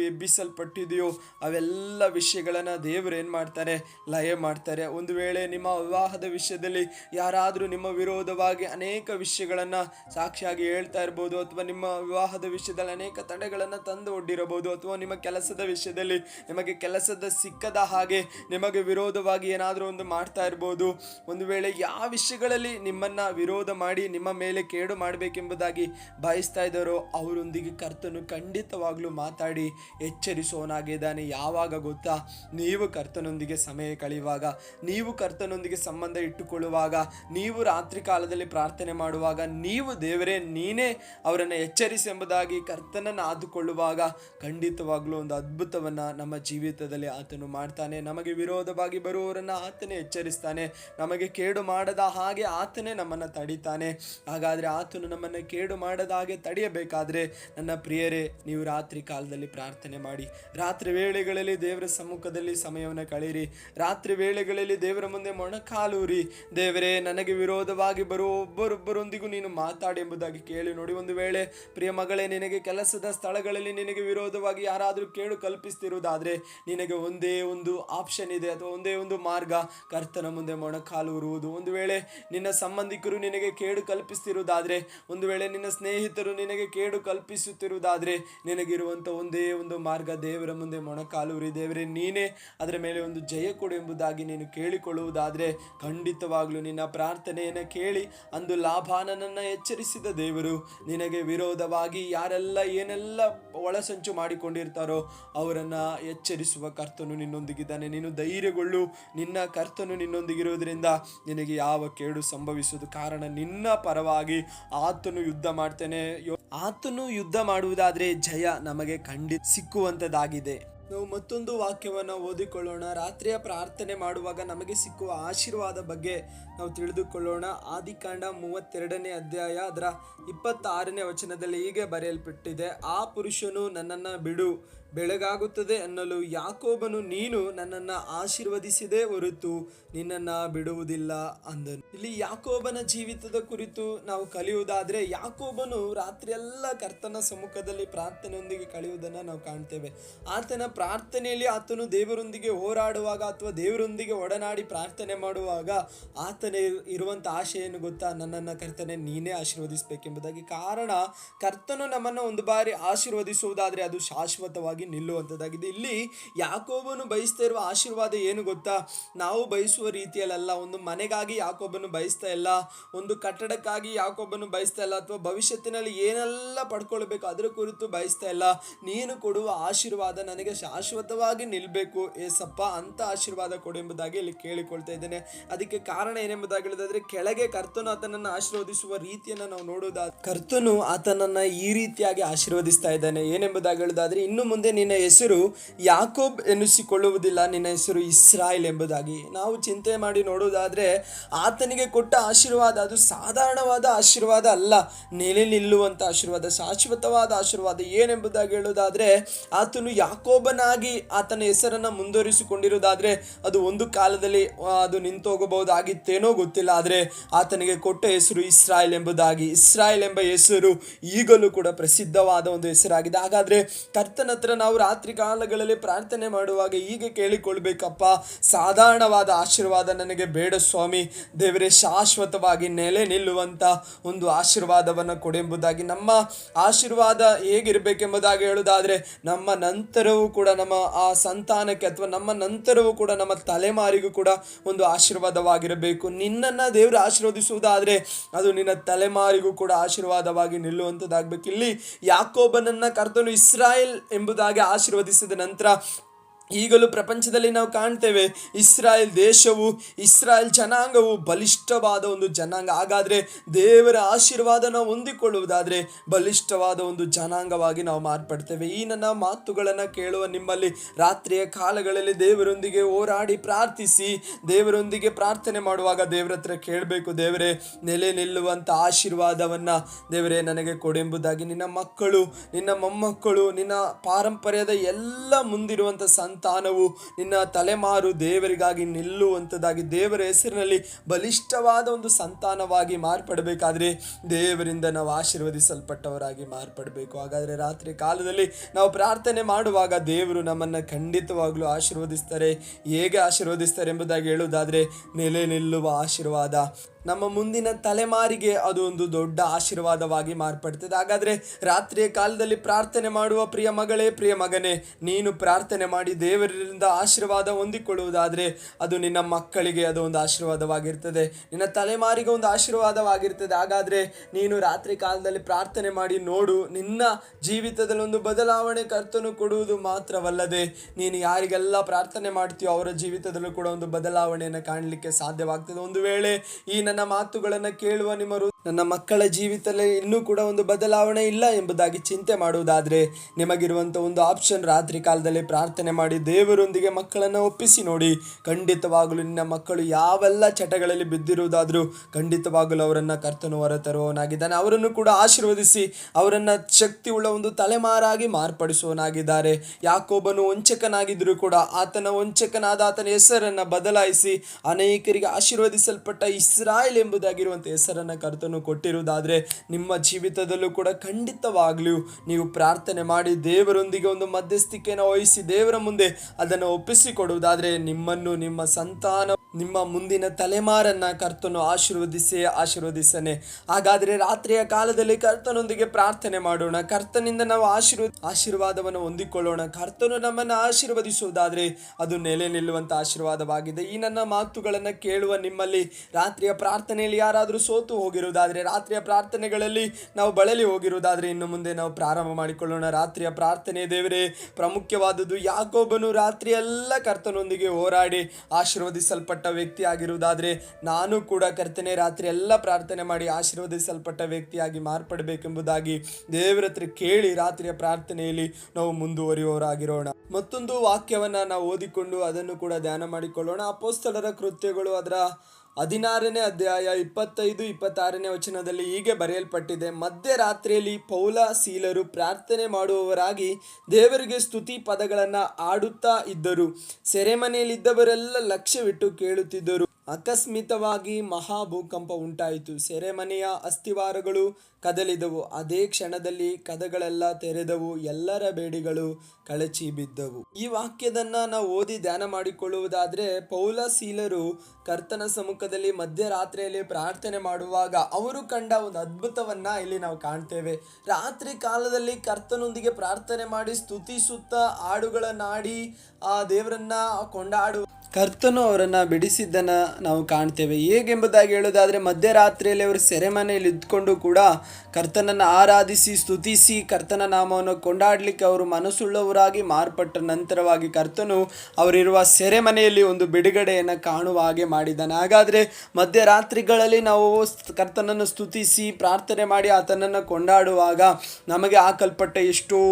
ಎಬ್ಬಿಸಲ್ಪಟ್ಟಿದೆಯೋ ಅವೆಲ್ಲ ವಿಷಯಗಳನ್ನು ದೇವರು ಏನು ಮಾಡ್ತಾರೆ? ಲಯ ಮಾಡ್ತಾರೆ. ಒಂದು ವೇಳೆ ನಿಮ್ಮ ವಿವಾಹದ ವಿಷಯದಲ್ಲಿ ಯಾರಾದರೂ ನಿಮ್ಮ ವಿರೋಧವಾಗಿ ಅನೇಕ ವಿಷಯಗಳನ್ನು ಸಾಕ್ಷಿಯಾಗಿ ಹೇಳ್ತಾ ಇರ್ಬೋದು, ಅಥವಾ ನಿಮ್ಮ ವಿವಾಹದ ವಿಷಯದಲ್ಲಿ ಅನೇಕ ತಡೆಗಳನ್ನು ತಂದು ಒಡ್ಡಿರಬಹುದು, ಅಥವಾ ನಿಮ್ಮ ಕೆಲಸದ ವಿಷಯದಲ್ಲಿ ನಿಮಗೆ ಕೆಲಸದ ಸಿಕ್ಕದ ಹಾಗೆ ನಿಮಗೆ ವಿರೋಧವಾಗಿ ಏನಾದರೂ ಒಂದು ಮಾಡ್ತಾ ಇರ್ಬೋದು, ಒಂದು ವೇಳೆ ಯಾವ ವಿಷಯಗಳಲ್ಲಿ ನಿಮ್ಮನ್ನು ವಿರೋಧ ಮಾಡಿ ನಿಮ್ಮ ಮೇಲೆ ಕೇಡು ಮಾಡಬೇಕೆಂಬುದಾಗಿ ಬಯಸ್ತಾ ಇದ್ದಾರೋ, ಅವರೊಂದಿಗೆ ಕರ್ತನು ಖಂಡಿತವಾಗ್ಲೂ ಮಾತಾಡಿ ಎಚ್ಚರಿಸುವವನಾಗಿದ್ದಾನೆ ಯಾವಾಗ ಗೊತ್ತಾ? ನೀವು ಕರ್ತನೊಂದಿಗೆ ಸಮಯ ಕಳೆಯುವಾಗ, ನೀವು ಕರ್ತನೊಂದಿಗೆ ಸಂಬಂಧ ಇಟ್ಟುಕೊಳ್ಳುವಾಗ, ನೀವು ರಾತ್ರಿ ಕಾಲದಲ್ಲಿ ಪ್ರಾರ್ಥನೆ ಮಾಡುವಾಗ, ನೀವು ದೇವರೇ, ನೀನೇ ಅವರನ್ನು ಎಚ್ಚರಿಸಿ ಎಂಬುದಾಗಿ ಕರ್ತನನ್ನು ಆದುಕೊಳ್ಳುವಾಗ ಖಂಡಿತವಾಗಲೂ ಒಂದು ಅದ್ಭುತವನ್ನು ನಮ್ಮ ಜೀವಿತದಲ್ಲಿ ಆತನು ಮಾಡ್ತಾನೆ. ನಮಗೆ ವಿರೋಧವಾಗಿ ಬರುವವರನ್ನು ಆತನೇ ಎಚ್ಚರಿಸ್ತಾನೆ. ನಮಗೆ ಕೇಡು ಮಾಡದ ಹಾಗೆ ಆತನೇ ನಮ್ಮನ್ನು ತಡಿತಾನೆ. ಹಾಗಾದರೆ ಆತನು ನಮ್ಮನ್ನು ಕೇಡು ಮಾಡದ ಹಾಗೆ ತಡೆಯಬೇಕಾದ್ರೆ, ನನ್ನ ಪ್ರಿಯರೇ, ನೀವು ರಾತ್ರಿ ಕಾಲದಲ್ಲಿ ಪ್ರಾರ್ಥನೆ ಮಾಡಿ. ರಾತ್ರಿ ವೇಳೆಗಳಲ್ಲಿ ದೇವರ ಸಮ್ಮುಖದಲ್ಲಿ ಸಮಯವನ್ನು ಕಳೆಯಿರಿ. ರಾತ್ರಿ ವೇಳೆಗಳಲ್ಲಿ ದೇವರ ಮುಂದೆ ಮೊಣಕಾಲೂರಿ. ದೇವರೇ, ನನಗೆ ವಿರೋಧವಾಗಿ ಬರುವ ಒಬ್ಬರೊಬ್ಬರೊಂದಿಗೂ ನೀನು ಮಾತಾಡಿ ಎಂಬುದಾಗಿ ಕೇಳಿ ನೋಡಿ ಒಂದು ವೇಳೆ. ಪ್ರಿಯ ಮಗಳೇ, ನಿನಗೆ ಕೆಲಸದ ಸ್ಥಳಗಳಲ್ಲಿ ನಿನಗೆ ವಿರೋಧವಾಗಿ ಯಾರಾದರೂ ಕೇಳು ಕಲ್ಪಿಸ್ತಿರುವುದಾದರೆ ನಿನಗೆ ಒಂದೇ ಒಂದು ಆಪ್ಷನ್ ಇದೆ ಅಥವಾ ಒಂದೇ ಒಂದು ಮಾರ್ಗ. ಕರ್ತನ ಮುಂದೆ ಮೊಣಕಾಲೂರುವುದು. ಒಂದು ವೇಳೆ ನಿನ್ನ ಸಂಬಂಧಿಕರು ನಿನಗೆ ಕೇಡು ಕಲ್ಪಿಸ್ತಿರುವುದಾದರೆ, ಒಂದು ವೇಳೆ ನಿನ್ನ ಸ್ನೇಹಿತರು ನಿನಗೆ ಕೇಡು ಕಲ್ಪಿಸುತ್ತಿರುವುದಾದರೆ ನಿನಗಿರುವಂಥ ಒಂದೇ ಒಂದು ಮಾರ್ಗ ದೇವರ ಮುಂದೆ ಮೊಣಕಾಲೂರಿ ದೇವರೇ, ನೀನೇ ಅದರ ಮೇಲೆ ಒಂದು ಜಯ ಕೊಡು ಎಂಬುದಾಗಿ ನೀನು ಕೇಳಿಕೊಳ್ಳುವುದಾದರೆ ಖಂಡಿತವಾಗಲೂ ನಿನ್ನ ಪ್ರಾರ್ಥನೆಯನ್ನು ಕೇಳಿ ಅಂದು ಲಾಭಾನನನ್ನು ಎಚ್ಚರಿಸಿದ ದೇವರು, ನಿನಗೆ ವಿರೋಧವಾಗಿ ಯಾರೆಲ್ಲ ಏನೆಲ್ಲ ಒಳಸಂಚು ಮಾಡಿಕೊಂಡಿರ್ತಾರೋ ಅವರನ್ನು ಎಚ್ಚರಿಸುವ ಕರ್ತನು ನಿನ್ನೊಂದಿಗಿದ್ದಾನೆ. ನೀನು ಧೈರ್ಯಗೊಳ್ಳು, ನಿನ್ನ ಕರ್ತನು ನಿನ್ನೊಂದಿಗಿರುವುದರಿಂದ ನಿನಗೆ ಯಾವ ಕೇಡು ಸಂಭವಿಸುವುದು ಕಾರಣ ನಿನ್ನ ಪರವಾಗಿ ಆತನು ಯುದ್ಧ ಮಾಡ್ತೇನೆ. ಆತನು ಯುದ್ಧ ಮಾಡುವುದಾದ್ರೆ ಜಯ ನಮಗೆ ಖಂಡಿತ ಸಿಕ್ಕುವಂಥದ್ದಾಗಿದೆ ನಾವು ಮತ್ತೊಂದು ವಾಕ್ಯವನ್ನು ಓದಿಕೊಳ್ಳೋಣ. ರಾತ್ರಿಯ ಪ್ರಾರ್ಥನೆ ಮಾಡುವಾಗ ನಮಗೆ ಸಿಕ್ಕುವ ಆಶೀರ್ವಾದ ಬಗ್ಗೆ ನಾವು ತಿಳಿದುಕೊಳ್ಳೋಣ. ಆದಿಕಾಂಡ ಮೂವತ್ತೆರಡನೇ ಅಧ್ಯಾಯ ಅದರ ಇಪ್ಪತ್ತಾರನೇ ವಚನದಲ್ಲಿ ಹೀಗೆ ಬರೆಯಲ್ಪಟ್ಟಿದೆ. ಆ ಪುರುಷನು ನನ್ನನ್ನು ಬಿಡು ಬೆಳಗಾಗುತ್ತದೆ ಅನ್ನಲು ಯಾಕೋಬನು, ನೀನು ನನ್ನನ್ನು ಆಶೀರ್ವದಿಸಿದೆ ಹೊರತು ನಿನ್ನನ್ನು ಬಿಡುವುದಿಲ್ಲ ಅಂದನು. ಇಲ್ಲಿ ಯಾಕೋಬನ ಜೀವಿತದ ಕುರಿತು ನಾವು ಕಲಿಯುವುದಾದ್ರೆ, ಯಾಕೋಬನು ರಾತ್ರಿಯೆಲ್ಲ ಕರ್ತನ ಸಮ್ಮುಖದಲ್ಲಿ ಪ್ರಾರ್ಥನೆಯೊಂದಿಗೆ ಕಳೆಯುವುದನ್ನು ನಾವು ಕಾಣ್ತೇವೆ. ಆತನ ಪ್ರಾರ್ಥನೆಯಲ್ಲಿ ಆತನು ದೇವರೊಂದಿಗೆ ಹೋರಾಡುವಾಗ ಅಥವಾ ದೇವರೊಂದಿಗೆ ಒಡನಾಡಿ ಪ್ರಾರ್ಥನೆ ಮಾಡುವಾಗ ಆತನ ಇರುವಂಥ ಆಶೆ ಏನು ಗೊತ್ತಾ ನನ್ನನ್ನು ಕರ್ತನೆ ನೀನೇ ಆಶೀರ್ವದಿಸಬೇಕೆಂಬುದಾಗಿ ಕಾರಣ, ಕರ್ತನು ನಮ್ಮನ್ನು ಒಂದು ಬಾರಿ ಆಶೀರ್ವದಿಸುವುದಾದರೆ ಅದು ಶಾಶ್ವತವಾಗಿ ಆಶೀರ್ವಾದವಾಗಿ ನಿಲ್ಲುವಂಥದ್ದಾಗಿದೆ. ಇಲ್ಲಿ ಯಾಕೋಬನು ಬಯಸ್ತಾ ಇರುವ ಆಶೀರ್ವಾದ ಏನು ಗೊತ್ತಾ? ನಾವು ಬಯಸುವ ರೀತಿಯಲ್ಲ ಒಂದು ಮನೆಗಾಗಿ ಯಾಕೋಬನು ಬಯಸ್ತಾ ಇಲ್ಲ, ಒಂದು ಕಟ್ಟಡಕ್ಕಾಗಿ ಯಾಕೋಬನು ಬಯಸ್ತಾ ಇಲ್ಲ, ಅಥವಾ ಭವಿಷ್ಯತ್ತಿನಲ್ಲಿ ಏನೆಲ್ಲ ಪಡ್ಕೊಳ್ಬೇಕು ಅದರ ಕುರಿತು ಬಯಸ್ತಾ ಇಲ್ಲ. ನೀನು ಕೊಡುವ ಆಶೀರ್ವಾದ ನನಗೆ ಶಾಶ್ವತವಾಗಿ ನಿಲ್ಲಬೇಕು ಏಸಪ್ಪ, ಅಂತ ಆಶೀರ್ವಾದ ಕೊಡು ಎಂಬುದಾಗಿ ಇಲ್ಲಿ ಕೇಳಿಕೊಳ್ತಾ ಇದ್ದೇನೆ. ಅದಕ್ಕೆ ಕಾರಣ ಏನೆಂಬುದಾಗಿ ಹೇಳಿದ್ರೆ ಕೆಳಗೆ ಕರ್ತನು ಆತನನ್ನು ಆಶೀರ್ವದಿಸುವ ರೀತಿಯನ್ನು ನಾವು ನೋಡುವುದಾದ ಕರ್ತನು ಆತನನ್ನ ಈ ರೀತಿಯಾಗಿ ಆಶೀರ್ವದಿಸ್ತಾ ಇದ್ದಾನೆ. ಏನೆಂಬುದಾಗಿ ಹೇಳೋದಾದ್ರೆ ಇನ್ನು ಮುಂದೆ ನಿನ್ನ ಹೆಸರು ಯಾಕೋಬ್ ಎನಿಸಿಕೊಳ್ಳುವುದಿಲ್ಲ ನಿನ್ನ ಹೆಸರು ಇಸ್ರಾಯೇಲ್ ಎಂಬುದಾಗಿ. ನಾವು ಚಿಂತೆ ಮಾಡಿ ನೋಡುವುದಾದ್ರೆ, ಆತನಿಗೆ ಕೊಟ್ಟ ಆಶೀರ್ವಾದ ಅದು ಸಾಧಾರಣವಾದ ಆಶೀರ್ವಾದ ಅಲ್ಲ, ನೆಲೆ ನಿಲ್ಲುವಂಥ ಆಶೀರ್ವಾದ, ಶಾಶ್ವತವಾದ ಆಶೀರ್ವಾದ. ಏನೆಂಬುದಾಗಿ ಹೇಳೋದಾದರೆ ಆತನು ಯಾಕೋಬನಾಗಿ ಆತನ ಹೆಸರನ್ನ ಮುಂದುವರಿಸಿಕೊಂಡಿರೋದಾದರೆ ಅದು ಒಂದು ಕಾಲದಲ್ಲಿ ಅದು ನಿಂತು ಹೋಗಬಹುದಾಗಿತ್ತೇನೋ ಗೊತ್ತಿಲ್ಲ, ಆದರೆ ಆತನಿಗೆ ಕೊಟ್ಟ ಹೆಸರು ಇಸ್ರಾಯೇಲ್ ಎಂಬುದಾಗಿ. ಇಸ್ರಾಯೇಲ್ ಎಂಬ ಹೆಸರು ಈಗಲೂ ಕೂಡ ಪ್ರಸಿದ್ಧವಾದ ಒಂದು ಹೆಸರಾಗಿದೆ. ಹಾಗಾದ್ರೆ ಕರ್ತನ ಹತ್ರ ನಾವು ರಾತ್ರಿ ಕಾಲಗಳಲ್ಲಿ ಪ್ರಾರ್ಥನೆ ಮಾಡುವಾಗ ಹೀಗೆ ಕೇಳಿಕೊಳ್ಬೇಕಪ್ಪ. ಸಾಧಾರಣವಾದ ಆಶೀರ್ವಾದ ನನಗೆ ಬೇಡ ಸ್ವಾಮಿ. ದೇವರೇ, ಶಾಶ್ವತವಾಗಿ ನೆಲೆ ನಿಲ್ಲುವಂತ ಒಂದು ಆಶೀರ್ವಾದವನ್ನು ಕೊಡೆಂಬುದಾಗಿ, ನಮ್ಮ ಆಶೀರ್ವಾದ ಹೇಗಿರಬೇಕೆಂಬುದಾಗಿ ಹೇಳುವುದಾದ್ರೆ, ನಮ್ಮ ನಂತರವೂ ಕೂಡ ನಮ್ಮ ಆ ಸಂತಾನಕ್ಕೆ ಅಥವಾ ನಮ್ಮ ನಂತರವೂ ಕೂಡ ನಮ್ಮ ತಲೆಮಾರಿಗೂ ಕೂಡ ಒಂದು ಆಶೀರ್ವಾದವಾಗಿರಬೇಕು. ನಿನ್ನನ್ನು ದೇವರು ಆಶೀರ್ವದಿಸುವುದಾದರೆ ಅದು ನಿನ್ನ ತಲೆಮಾರಿಗೂ ಕೂಡ ಆಶೀರ್ವಾದವಾಗಿ ನಿಲ್ಲುವಂಥದ್ದಾಗಬೇಕು ಇಲ್ಲಿ ಯಾಕೋಬನನ್ನು ಕರ್ತನು ಇಸ್ರಾಯೇಲ್ ಎಂಬುದಾಗಿ ಆಶೀರ್ವದಿಸಿದ ನಂತರ ಈಗಲೂ ಪ್ರಪಂಚದಲ್ಲಿ ನಾವು ಕಾಣ್ತೇವೆ, ಇಸ್ರಾಯೇಲ್ ದೇಶವು, ಇಸ್ರಾಯೇಲ್ ಜನಾಂಗವು ಬಲಿಷ್ಠವಾದ ಒಂದು ಜನಾಂಗ. ಹಾಗಾದರೆ ದೇವರ ಆಶೀರ್ವಾದ ನಾವು ಹೊಂದಿಕೊಳ್ಳುವುದಾದರೆ ಬಲಿಷ್ಠವಾದ ಒಂದು ಜನಾಂಗವಾಗಿ ನಾವು ಮಾರ್ಪಡ್ತೇವೆ. ಈ ನನ್ನ ಮಾತುಗಳನ್ನು ಕೇಳುವ ನಿಮ್ಮಲ್ಲಿ ರಾತ್ರಿಯ ಕಾಲಗಳಲ್ಲಿ ದೇವರೊಂದಿಗೆ ಹೋರಾಡಿ ಪ್ರಾರ್ಥಿಸಿ, ದೇವರೊಂದಿಗೆ ಪ್ರಾರ್ಥನೆ ಮಾಡುವಾಗ ದೇವರ ಹತ್ರ ಕೇಳಬೇಕು, ದೇವರೇ, ನೆಲೆ ನಿಲ್ಲುವಂಥ ಆಶೀರ್ವಾದವನ್ನು ದೇವರೇ ನನಗೆ ಕೊಡೆಂಬುದಾಗಿ. ನಿನ್ನ ಮಕ್ಕಳು, ನಿನ್ನ ಮೊಮ್ಮಕ್ಕಳು, ನಿನ್ನ ಪಾರಂಪರ್ಯದ ಎಲ್ಲ ಮುಂದಿರುವಂಥ ಸಂತಾನವು ನಿನ್ನ ತಲೆಮಾರು ದೇವರಿಗಾಗಿ ನಿಲ್ಲುವಂಥದ್ದಾಗಿ ದೇವರ ಹೆಸರಿನಲ್ಲಿ ಬಲಿಷ್ಠವಾದ ಒಂದು ಸಂತಾನವಾಗಿ ಮಾರ್ಪಡಬೇಕಾದ್ರೆ ದೇವರಿಂದ ನಾವು ಆಶೀರ್ವದಿಸಲ್ಪಟ್ಟವರಾಗಿ ಮಾರ್ಪಡಬೇಕು. ಹಾಗಾದರೆ ರಾತ್ರಿ ಕಾಲದಲ್ಲಿ ನಾವು ಪ್ರಾರ್ಥನೆ ಮಾಡುವಾಗ ದೇವರು ನಮ್ಮನ್ನು ಖಂಡಿತವಾಗಲೂ ಆಶೀರ್ವದಿಸ್ತಾರೆ. ಹೇಗೆ ಆಶೀರ್ವದಿಸ್ತಾರೆ ಎಂಬುದಾಗಿ ಹೇಳುವುದಾದರೆ, ನೆಲೆ ನಿಲ್ಲುವ ಆಶೀರ್ವಾದ. ನಮ್ಮ ಮುಂದಿನ ತಲೆಮಾರಿಗೆ ಅದು ಒಂದು ದೊಡ್ಡ ಆಶೀರ್ವಾದವಾಗಿ ಮಾರ್ಪಡ್ತದೆ. ಹಾಗಾದರೆ ರಾತ್ರಿಯ ಕಾಲದಲ್ಲಿ ಪ್ರಾರ್ಥನೆ ಮಾಡುವ ಪ್ರಿಯ ಮಗಳೇ, ಪ್ರಿಯ ಮಗನೇ, ನೀನು ಪ್ರಾರ್ಥನೆ ಮಾಡಿ ದೇವರಿಂದ ಆಶೀರ್ವಾದ ಹೊಂದಿಕೊಳ್ಳುವುದಾದರೆ ಅದು ನಿನ್ನ ಮಕ್ಕಳಿಗೆ ಅದು ಒಂದು ಆಶೀರ್ವಾದವಾಗಿರ್ತದೆ. ನಿನ್ನ ತಲೆಮಾರಿಗೆ ಒಂದು ಆಶೀರ್ವಾದವಾಗಿರ್ತದೆ. ಹಾಗಾದರೆ ನೀನು ರಾತ್ರಿ ಕಾಲದಲ್ಲಿ ಪ್ರಾರ್ಥನೆ ಮಾಡಿ ನೋಡು, ನಿನ್ನ ಜೀವಿತದಲ್ಲಿ ಒಂದು ಬದಲಾವಣೆ ಕರ್ತನು ಕೊಡುವುದು ಮಾತ್ರವಲ್ಲದೆ ನೀನು ಯಾರಿಗೆಲ್ಲ ಪ್ರಾರ್ಥನೆ ಮಾಡ್ತೀಯೋ ಅವರ ಜೀವಿತದಲ್ಲೂ ಕೂಡ ಒಂದು ಬದಲಾವಣೆಯನ್ನು ಕಾಣಲಿಕ್ಕೆ ಸಾಧ್ಯವಾಗ್ತದೆ. ಒಂದು ವೇಳೆ ಈ ನನ್ನ ಮಾತುಗಳನ್ನು ಕೇಳುವ ನಿಮ್ಮ ಹೃ- ನನ್ನ ಮಕ್ಕಳ ಜೀವಿತದಲ್ಲಿ ಇನ್ನೂ ಕೂಡ ಒಂದು ಬದಲಾವಣೆ ಇಲ್ಲ ಎಂಬುದಾಗಿ ಚಿಂತೆ ಮಾಡುವುದಾದರೆ ನಿಮಗಿರುವಂಥ ಒಂದು ಆಪ್ಷನ್ ರಾತ್ರಿ ಕಾಲದಲ್ಲಿ ಪ್ರಾರ್ಥನೆ ಮಾಡಿ ದೇವರೊಂದಿಗೆ ಮಕ್ಕಳನ್ನು ಒಪ್ಪಿಸಿ ನೋಡಿ. ಖಂಡಿತವಾಗಲೂ ನಿನ್ನ ಮಕ್ಕಳು ಯಾವೆಲ್ಲ ಚಟಗಳಲ್ಲಿ ಬಿದ್ದಿರುವುದಾದರೂ ಖಂಡಿತವಾಗಲೂ ಅವರನ್ನು ಕರ್ತನು ಹೊರತರುವವನಾಗಿದ್ದಾನೆ. ಅವರನ್ನು ಕೂಡ ಆಶೀರ್ವದಿಸಿ ಅವರನ್ನು ಶಕ್ತಿ ಉಳ್ಳ ಒಂದು ತಲೆಮಾರಾಗಿ ಮಾರ್ಪಡಿಸುವವನಾಗಿದ್ದಾರೆ. ಯಾಕೊಬ್ಬನು ವಂಚಕನಾಗಿದ್ದರೂ ಕೂಡ ಆತನ ವಂಚಕನಾದ ಆತನ ಹೆಸರನ್ನು ಬದಲಾಯಿಸಿ ಅನೇಕರಿಗೆ ಆಶೀರ್ವದಿಸಲ್ಪಟ್ಟ ಇಸ್ರಾಯಲ್ ಎಂಬುದಾಗಿರುವಂಥ ಹೆಸರನ್ನು ಕರ್ತನು ಕೊಟ್ಟಿರುವುದಾದರೆ ನಿಮ್ಮ ಜೀವಿತದಲ್ಲೂ ಕೂಡ ಖಂಡಿತವಾಗಲೂ ನೀವು ಪ್ರಾರ್ಥನೆ ಮಾಡಿ ದೇವರೊಂದಿಗೆ ಒಂದು ಮಧ್ಯಸ್ಥಿಕೆಯನ್ನು ವಹಿಸಿ ದೇವರ ಮುಂದೆ ಅದನ್ನು ಒಪ್ಪಿಸಿಕೊಡುವುದಾದರೆ ನಿಮ್ಮನ್ನು ನಿಮ್ಮ ಸಂತಾನ ನಿಮ್ಮ ಮುಂದಿನ ತಲೆಮಾರನ್ನ ಕರ್ತನು ಆಶೀರ್ವದಿಸಿ, ಆಶೀರ್ವದಿಸನೆ. ಹಾಗಾದರೆ ರಾತ್ರಿಯ ಕಾಲದಲ್ಲಿ ಕರ್ತನೊಂದಿಗೆ ಪ್ರಾರ್ಥನೆ ಮಾಡೋಣ. ಕರ್ತನಿಂದ ನಾವು ಆಶೀರ್ವ, ಆಶೀರ್ವಾದವನ್ನು ಹೊಂದಿಕೊಳ್ಳೋಣ. ಕರ್ತನು ನಮ್ಮನ್ನು ಆಶೀರ್ವದಿಸುವುದಾದರೆ ಅದು ನೆಲೆ ನಿಲ್ಲುವಂಥ ಆಶೀರ್ವಾದವಾಗಿದೆ. ಈ ನನ್ನ ಮಾತುಗಳನ್ನು ಕೇಳುವ ನಿಮ್ಮಲ್ಲಿ ರಾತ್ರಿಯ ಪ್ರಾರ್ಥನೆಯಲ್ಲಿ ಯಾರಾದರೂ ಸೋತು ಹೋಗಿರುವುದಾದರೆ, ರಾತ್ರಿಯ ಪ್ರಾರ್ಥನೆಗಳಲ್ಲಿ ನಾವು ಬಳಲಿ ಹೋಗಿರುವುದಾದರೆ ಇನ್ನು ಮುಂದೆ ನಾವು ಪ್ರಾರಂಭ ಮಾಡಿಕೊಳ್ಳೋಣ. ರಾತ್ರಿಯ ಪ್ರಾರ್ಥನೆ ದೇವರೇ, ಪ್ರಾಮುಖ್ಯವಾದದ್ದು ಯಾಕೊಬ್ಬನು ರಾತ್ರಿ ಎಲ್ಲ ಕರ್ತನೊಂದಿಗೆ ಹೋರಾಡಿ ಆಶೀರ್ವದಿಸಲ್ಪಟ್ಟ ವ್ಯಕ್ತಿ ಆಗಿರುವುದಾದರೆ ನಾನು ಕೂಡ ಕರ್ತನೆ ರಾತ್ರಿ ಎಲ್ಲ ಪ್ರಾರ್ಥನೆ ಮಾಡಿ ಆಶೀರ್ವದಿಸಲ್ಪಟ್ಟ ವ್ಯಕ್ತಿಯಾಗಿ ಮಾರ್ಪಡಬೇಕೆಂಬುದಾಗಿ ದೇವರ ಹತ್ರ ಕೇಳಿ ರಾತ್ರಿಯ ಪ್ರಾರ್ಥನೆಯಲ್ಲಿ ನಾವು ಮುಂದುವರಿಯುವವರಾಗಿರೋಣ ಮತ್ತೊಂದು ವಾಕ್ಯವನ್ನ ನಾವು ಓದಿಕೊಂಡು ಅದನ್ನು ಕೂಡ ಧ್ಯಾನ ಮಾಡಿಕೊಳ್ಳೋಣ. ಅಪೋಸ್ತಲರ ಕೃತ್ಯಗಳು ಅದರ ಹದಿನಾರನೇ ಅಧ್ಯಾಯ ಇಪ್ಪತ್ತೈದು, ಇಪ್ಪತ್ತಾರನೇ ವಚನದಲ್ಲಿ ಹೀಗೆ ಬರೆಯಲ್ಪಟ್ಟಿದೆ, ಮಧ್ಯರಾತ್ರಿಯಲ್ಲಿ ಪೌಲ ಸೀಲರು ಪ್ರಾರ್ಥನೆ ಮಾಡುವವರಾಗಿ ದೇವರಿಗೆ ಸ್ತುತಿ ಪದಗಳನ್ನು ಆಡುತ್ತಾ ಇದ್ದರು. ಸೆರೆಮನೆಯಲ್ಲಿದ್ದವರೆಲ್ಲ ಲಕ್ಷ್ಯವಿಟ್ಟು ಕೇಳುತ್ತಿದ್ದರು. ಅಕಸ್ಮಿತವಾಗಿ ಮಹಾಭೂಕಂಪ ಉಂಟಾಯಿತು. ಸೆರೆಮನೆಯ ಅಸ್ಥಿವಾರಗಳು ಕದಲಿದವು. ಅದೇ ಕ್ಷಣದಲ್ಲಿ ಕದಗಳೆಲ್ಲ ತೆರೆದವು. ಎಲ್ಲರ ಬೇಡಿಗಳು ಕಳಚಿ ಬಿದ್ದವು. ಈ ವಾಕ್ಯದನ್ನ ನಾವು ಓದಿ ಧ್ಯಾನ ಮಾಡಿಕೊಳ್ಳುವುದಾದ್ರೆ, ಪೌಲ ಸೀಲರು ಕರ್ತನ ಸಮ್ಮುಖದಲ್ಲಿ ಮಧ್ಯರಾತ್ರಿಯಲ್ಲಿ ಪ್ರಾರ್ಥನೆ ಮಾಡುವಾಗ ಅವರು ಕಂಡ ಒಂದು ಅದ್ಭುತವನ್ನ ಇಲ್ಲಿ ನಾವು ಕಾಣ್ತೇವೆ. ರಾತ್ರಿ ಕಾಲದಲ್ಲಿ ಕರ್ತನೊಂದಿಗೆ ಪ್ರಾರ್ಥನೆ ಮಾಡಿ ಸ್ತುತಿಸುತ್ತಾ ಹಾಡುಗಳನ್ನಾಡಿ ಆ ದೇವರನ್ನ ಕೊಂಡಾಡು ಕರ್ತನು ಅವರನ್ನು ಬಿಡಿಸಿದ್ದನ್ನು ನಾವು ಕಾಣ್ತೇವೆ. ಹೇಗೆಂಬುದಾಗಿ ಹೇಳೋದಾದರೆ ಮಧ್ಯರಾತ್ರಿಯಲ್ಲಿ ಅವರು ಸೆರೆಮನೆಯಲ್ಲಿ ಇದ್ಕೊಂಡು ಕೂಡ ಕರ್ತನನ್ನು ಆರಾಧಿಸಿ, ಸ್ತುತಿಸಿ, ಕರ್ತನ ನಾಮವನ್ನು ಕೊಂಡಾಡಲಿಕ್ಕೆ ಅವರು ಮನಸ್ಸುಳ್ಳವರಾಗಿ ಮಾರ್ಪಟ್ಟ ನಂತರವಾಗಿ ಕರ್ತನು ಅವರಿರುವ ಸೆರೆಮನೆಯಲ್ಲಿ ಒಂದು ಬಿಡುಗಡೆಯನ್ನು ಕಾಣುವ ಹಾಗೆ ಮಾಡಿದ್ದಾನೆ. ಹಾಗಾದರೆ ಮಧ್ಯರಾತ್ರಿಗಳಲ್ಲಿ ನಾವು ಕರ್ತನನ್ನು ಸ್ತುತಿಸಿ, ಪ್ರಾರ್ಥನೆ ಮಾಡಿ ಆತನನ್ನು ಕೊಂಡಾಡುವಾಗ ನಮಗೆ ಹಾಕಲ್ಪಟ್ಟ ಎಷ್ಟೋ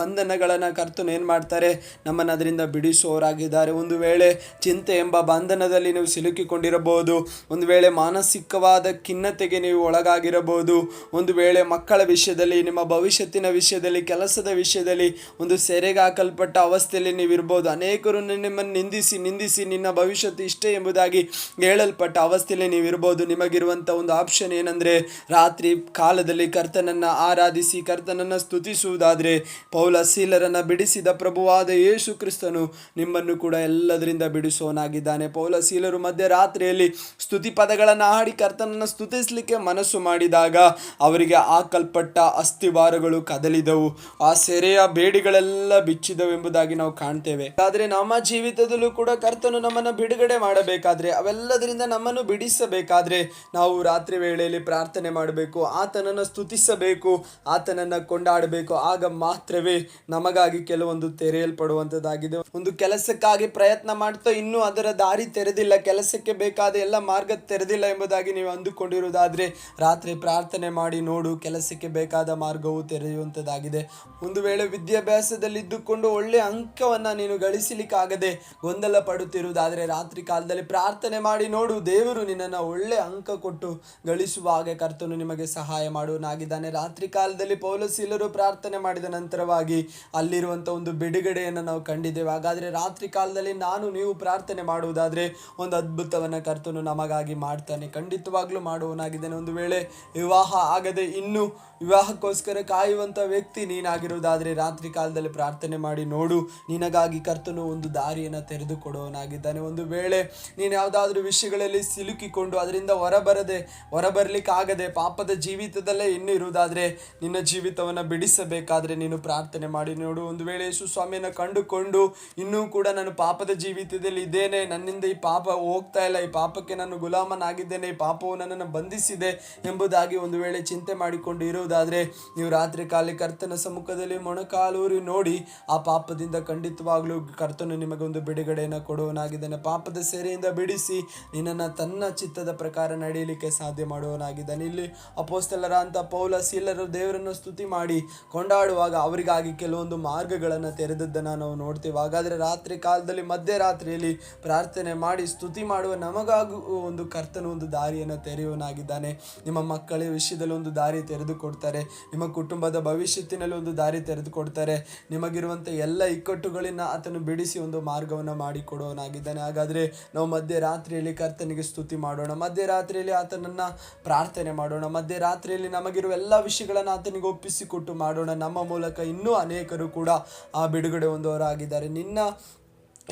ಬಂಧನಗಳನ್ನು ಕರ್ತನು ಏನು ಮಾಡ್ತಾರೆ? ನಮ್ಮನ್ನು ಅದರಿಂದ ಬಿಡಿಸುವವರಾಗಿದ್ದಾರೆ ಒಂದು ವೇಳೆ ಚಿಂತೆ ಎಂಬ ಬಂಧನದಲ್ಲಿ ನೀವು ಸಿಲುಕಿಕೊಂಡಿರಬಹುದು. ಒಂದು ವೇಳೆ ಮಾನಸಿಕವಾದ ಖಿನ್ನತೆಗೆ ನೀವು ಒಳಗಾಗಿರಬಹುದು. ಒಂದು ವೇಳೆ ಮಕ್ಕಳ ವಿಷಯದಲ್ಲಿ, ನಿಮ್ಮ ಭವಿಷ್ಯತ್ತಿನ ವಿಷಯದಲ್ಲಿ, ಕೆಲಸದ ವಿಷಯದಲ್ಲಿ ಒಂದು ಸೆರೆಗಾಕಲ್ಪಟ್ಟ ಅವಸ್ಥೆಯಲ್ಲಿ ನೀವು ಇರ್ಬೋದು ಅನೇಕರು ನಿಮ್ಮನ್ನು ನಿಂದಿಸಿ ನಿಂದಿಸಿ ನಿನ್ನ ಭವಿಷ್ಯತ್ತು ಇಷ್ಟೇ ಎಂಬುದಾಗಿ ಹೇಳಲ್ಪಟ್ಟ ಅವಸ್ಥೆಯಲ್ಲಿ ನೀವು ಇರ್ಬೋದು ನಿಮಗಿರುವಂಥ ಒಂದು ಆಪ್ಷನ್ ಏನಂದರೆ, ರಾತ್ರಿ ಕಾಲದಲ್ಲಿ ಕರ್ತನನ್ನು ಆರಾಧಿಸಿ, ಕರ್ತನನ್ನು ಸ್ತುತಿಸುವುದಾದರೆ, ಪೌಲ ಶೀಲರನ್ನು ಬಿಡಿಸಿದ ಪ್ರಭುವಾದ ಯೇಸು ಕ್ರಿಸ್ತನು ನಿಮ್ಮನ್ನು ಕೂಡ ಎಲ್ಲದರಿಂದ ಬಿಡಿಸೋನಾಗಿದ್ದಾನೆ ಪೌಲ ಮಧ್ಯೆ ಮಧ್ಯರಾತ್ರಿಯಲ್ಲಿ ಸ್ತುತಿ ಪದಗಳನ್ನು ಹಾಡಿ ಕರ್ತನನ್ನು ಸ್ತುತಿಸಲಿಕ್ಕೆ ಮನಸ್ಸು ಮಾಡಿದಾಗ ಅವರಿಗೆ ಹಾಕಲ್ಪಟ್ಟ ಅಸ್ಥಿವಾರಗಳು ಕದಲಿದವು. ಆ ಸೆರೆಯ ಬೇಡಿಗಳೆಲ್ಲ ಬಿಚ್ಚಿದವು ಎಂಬುದಾಗಿ ನಾವು ಕಾಣ್ತೇವೆ. ಆದರೆ ನಮ್ಮ ಜೀವಿತದಲ್ಲೂ ಕೂಡ ಕರ್ತನು ನಮ್ಮನ್ನು ಬಿಡುಗಡೆ ಮಾಡಬೇಕಾದ್ರೆ, ಅವೆಲ್ಲದರಿಂದ ನಮ್ಮನ್ನು ಬಿಡಿಸಬೇಕಾದ್ರೆ ನಾವು ರಾತ್ರಿ ವೇಳೆಯಲ್ಲಿ ಪ್ರಾರ್ಥನೆ ಮಾಡಬೇಕು, ಆತನನ್ನು ಸ್ತುತಿಸಬೇಕು, ಆತನನ್ನು ಕೊಂಡಾಡಬೇಕು. ಆಗ ಮಾತ್ರವೇ ನಮಗಾಗಿ ಕೆಲವೊಂದು ತೆರೆಯಲ್ಪಡುವಂಥದ್ದಾಗಿದೆ ಒಂದು ಕೆಲಸಕ್ಕಾಗಿ ಪ್ರಯತ್ನ ಮಾಡ್ತಾ, ಇನ್ನೂ ಅದರ ದಾರಿ ತೆರೆದಿಲ್ಲ, ಕೆಲಸಕ್ಕೆ ಬೇಕಾದ ಎಲ್ಲ ಮಾರ್ಗ ತೆರೆದಿಲ್ಲ ಎಂಬುದಾಗಿ ನೀವು ಅಂದುಕೊಂಡಿರುವುದಾದರೆ ರಾತ್ರಿ ಪ್ರಾರ್ಥನೆ ಮಾಡಿ ನೋಡು, ಕೆಲಸಕ್ಕೆ ಬೇಕಾದ ಮಾರ್ಗವು ತೆರೆಯುವಂಥದ್ದಾಗಿದೆ ಒಂದು ವೇಳೆ ವಿದ್ಯಾಭ್ಯಾಸದಲ್ಲಿದ್ದುಕೊಂಡು ಒಳ್ಳೆಯ ಅಂಕವನ್ನು ನೀನು ಗಳಿಸಲಿಕ್ಕಾಗದೆ ಗೊಂದಲ ಪಡುತ್ತಿರುವುದಾದರೆ ರಾತ್ರಿ ಕಾಲದಲ್ಲಿ ಪ್ರಾರ್ಥನೆ ಮಾಡಿ ನೋಡು, ದೇವರು ನಿನ್ನನ್ನು ಒಳ್ಳೆ ಅಂಕ ಕೊಟ್ಟು ಗಳಿಸುವ ಹಾಗೆ ಕರ್ತನು ನಿಮಗೆ ಸಹಾಯ ಮಾಡುವನಾಗಿದ್ದಾನೆ ರಾತ್ರಿ ಕಾಲದಲ್ಲಿ ಪೌಲಶೀಲರು ಪ್ರಾರ್ಥನೆ ಮಾಡಿದ ನಂತರವಾಗಿ ಅಲ್ಲಿರುವಂಥ ಒಂದು ಬಿಡುಗಡೆಯನ್ನು ನಾವು ಕಂಡಿದ್ದೇವೆ. ಹಾಗಾದರೆ ರಾತ್ರಿ ಕಾಲದಲ್ಲಿ ನಾನು, ನೀವು ಪ್ರಾರ್ಥನೆ ಮಾಡುವುದಾದ್ರೆ ಒಂದು ಅದ್ಭುತವನ್ನು ಕರ್ತನು ನಮಗಾಗಿ ಮಾಡ್ತಾನೆ. ಖಂಡಿತವಾಗ್ಲೂ ಮಾಡುವವನಾಗಿದ್ದಾನೆ. ಒಂದು ವೇಳೆ ವಿವಾಹ ಆಗದೆ ಇನ್ನೂ ವಿವಾಹಕ್ಕೋಸ್ಕರ ಕಾಯುವಂಥ ವ್ಯಕ್ತಿ ನೀನಾಗಿರುವುದಾದರೆ ರಾತ್ರಿ ಕಾಲದಲ್ಲಿ ಪ್ರಾರ್ಥನೆ ಮಾಡಿ ನೋಡು, ನಿನಗಾಗಿ ಕರ್ತನು ಒಂದು ದಾರಿಯನ್ನು ತೆರೆದುಕೊಡುವನಾಗಿದ್ದಾನೆ ಒಂದು ವೇಳೆ ನೀನು ಯಾವುದಾದ್ರೂ ವಿಷಯಗಳಲ್ಲಿ ಸಿಲುಕಿಕೊಂಡು ಅದರಿಂದ ಹೊರಬರದೆ, ಹೊರಬರಲಿಕ್ಕಾಗದೆ ಪಾಪದ ಜೀವಿತದಲ್ಲೇ ಇನ್ನೂ ಇರುವುದಾದರೆ ನಿನ್ನ ಜೀವಿತವನ್ನು ಬಿಡಿಸಬೇಕಾದರೆ ನೀನು ಪ್ರಾರ್ಥನೆ ಮಾಡಿ ನೋಡು. ಒಂದು ವೇಳೆ ಯೇಸು ಸ್ವಾಮಿಯನ್ನು ಕಂಡುಕೊಂಡು ಇನ್ನೂ ಕೂಡ ನಾನು ಪಾಪದ ಜೀವಿತದಲ್ಲಿ ಇದ್ದೇನೆ ನನ್ನಿಂದ ಈ ಪಾಪ ಹೋಗ್ತಾ ಇಲ್ಲ, ಈ ಪಾಪಕ್ಕೆ ನಾನು ಗುಲಾಮನಾಗಿದ್ದೇನೆ, ಈ ಪಾಪವು ನನ್ನನ್ನು ಬಂಧಿಸಿದೆ ಎಂಬುದಾಗಿ ಒಂದು ವೇಳೆ ಚಿಂತೆ ಮಾಡಿಕೊಂಡು ಇರುವುದಾದರೆ ನೀವು ರಾತ್ರಿ ಕಾಲಿ ಕರ್ತನ ಸಮ್ಮುಖದಲ್ಲಿ ಮೊಣಕಾಲೂರಿ ನೋಡಿ, ಆ ಪಾಪದಿಂದ ಖಂಡಿತವಾಗಲೂ ಕರ್ತನು ನಿಮಗೆ ಒಂದು ಬಿಡುಗಡೆಯನ್ನು ಕೊಡುವನಾಗಿದ್ದಾನೆ ಪಾಪದ ಸೆರೆಯಿಂದ ಬಿಡಿಸಿ, ನಿನ್ನನ್ನು ತನ್ನ ಚಿತ್ತದ ಪ್ರಕಾರ ನಡೆಯಲಿಕ್ಕೆ ಸಾಧ್ಯ ಮಾಡುವನಾಗಿದ್ದಾನೆ ಇಲ್ಲಿ ಅಪೋಸ್ತಲರ ಅಂತ ಪೌಲ ಸೀಲರು ದೇವರನ್ನು ಸ್ತುತಿ ಮಾಡಿ, ಕೊಂಡಾಡುವಾಗ ಅವರಿಗಾಗಿ ಕೆಲವೊಂದು ಮಾರ್ಗಗಳನ್ನು ತೆರೆದದ್ದನ್ನು ನಾವು ನೋಡ್ತೇವೆ. ಹಾಗಾದರೆ ರಾತ್ರಿ ಕಾಲದಲ್ಲಿ ಮಧ್ಯರಾತ್ರಿಯಲ್ಲಿ ಪ್ರಾರ್ಥನೆ ಮಾಡಿ ಸ್ತುತಿ ಮಾಡುವ ನಮಗಾಗುವ ಒಂದು ಕರ್ತನ ಒಂದು ದಾರಿಯನ್ನು ತೆರೆಯುವನಾಗಿದ್ದಾನೆ. ನಿಮ್ಮ ಮಕ್ಕಳ ವಿಷಯದಲ್ಲಿ ಒಂದು ದಾರಿ ತೆರೆದುಕೊಡ್ತಾರೆ. ನಿಮ್ಮ ಕುಟುಂಬದ ಭವಿಷ್ಯತ್ತಿನಲ್ಲಿ ಒಂದು ದಾರಿ ತೆರೆದುಕೊಡ್ತಾರೆ. ನಿಮಗಿರುವಂಥ ಎಲ್ಲ ಇಕ್ಕಟ್ಟುಗಳನ್ನು ಆತನು ಬಿಡಿಸಿ ಒಂದು ಮಾರ್ಗವನ್ನು ಮಾಡಿಕೊಡುವನಾಗಿದ್ದಾನೆ ಹಾಗಾದರೆ ನಾವು ಮಧ್ಯರಾತ್ರಿಯಲ್ಲಿ ಕರ್ತನಿಗೆ ಸ್ತುತಿ ಮಾಡೋಣ. ಮಧ್ಯರಾತ್ರಿಯಲ್ಲಿ ಆತನನ್ನು ಪ್ರಾರ್ಥನೆ ಮಾಡೋಣ. ಮಧ್ಯರಾತ್ರಿಯಲ್ಲಿ ನಮಗಿರುವ ಎಲ್ಲ ವಿಷಯಗಳನ್ನು ಆತನಿಗೆ ಒಪ್ಪಿಸಿಕೊಟ್ಟು ಮಾಡೋಣ. ನಮ್ಮ ಮೂಲಕ ಇನ್ನೂ ಅನೇಕರು ಕೂಡ ಆ ಬಿಡುಗಡೆ ಹೊಂದುವರಾಗಿದ್ದಾರೆ. ನಿನ್ನ